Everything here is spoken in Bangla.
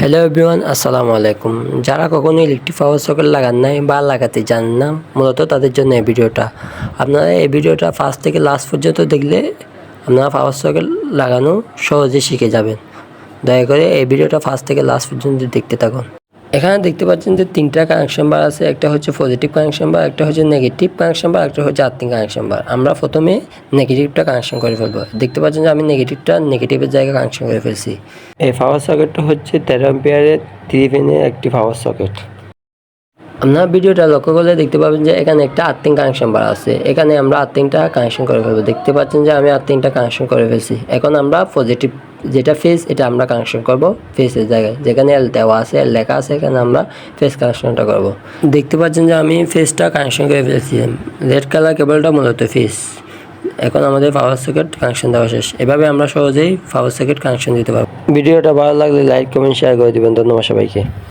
হ্যালো এভরিওয়ান আসসালামু আলাইকুম যারা কখনো ইলেকট্রিক পাওয়ার সকেট লাগান নাই বা লাগাতে চান না, মূলত তাদের জন্য এই ভিডিওটা। আপনারা এই ভিডিওটা ফার্স্ট থেকে লাস্ট পর্যন্ত দেখলে আপনারা পাওয়ার সকেট লাগানো সহজে শিখে যাবেন। দয়া করে এই ভিডিওটা ফার্স্ট থেকে লাস্ট পর্যন্ত দেখতে থাকুন। এখানে দেখতে পাচ্ছেন যে তিনটা কানেকশন বার আছে, একটা হচ্ছে পজিটিভ কানেকশন বার একটা হচ্ছে নেগেটিভ কানেকশন বার একটা হচ্ছে আর্থিং কানেকশন বার আমরা প্রথমে নেগেটিভটা কানেকশন করে ফেলব। দেখতে পাচ্ছেন যে আমি নেগেটিভটা নেগেটিভের জায়গায় কানেকশন করে ফেলছি। এই পাওয়ার সকেটটা হচ্ছে তেরো এম্পিয়ারের থ্রি পিনের একটি পাওয়ার সকেট আপনার ভিডিওটা লক্ষ্য করলে দেখতে পাবেন যে এখানে একটা আর্থিং কানেকশন বার আছে। এখানে আমরা আর্থিংটা কানেকশন করে ফেলব। দেখতে পাচ্ছেন যে আমি আর্থিংটা কানেকশন করে ফেলছি। এখন আমরা পজিটিভ যেটা ফেস এটা আমরা কানেকশন করব ফেসের জায়গায়। যেখানে এল দেওয়া আছে এল লেখা আছে, এখানে আমরা ফেস কানেকশনটা করব। দেখতে পাচ্ছেন যে আমি ফেসটা কানেকশন করে ফেলেছি। রেড কালার কেবলটা মূলত ফেস এখন আমাদের পাওয়ার সকেট কানেকশন দেওয়া শেষ। এভাবে আমরা সহজেই পাওয়ার সকেট কানেকশন দিতে পারব। ভিডিওটা ভালো লাগলে লাইক কমেন্ট শেয়ার করে দেবেন। ধন্যবাদ সবাইকে।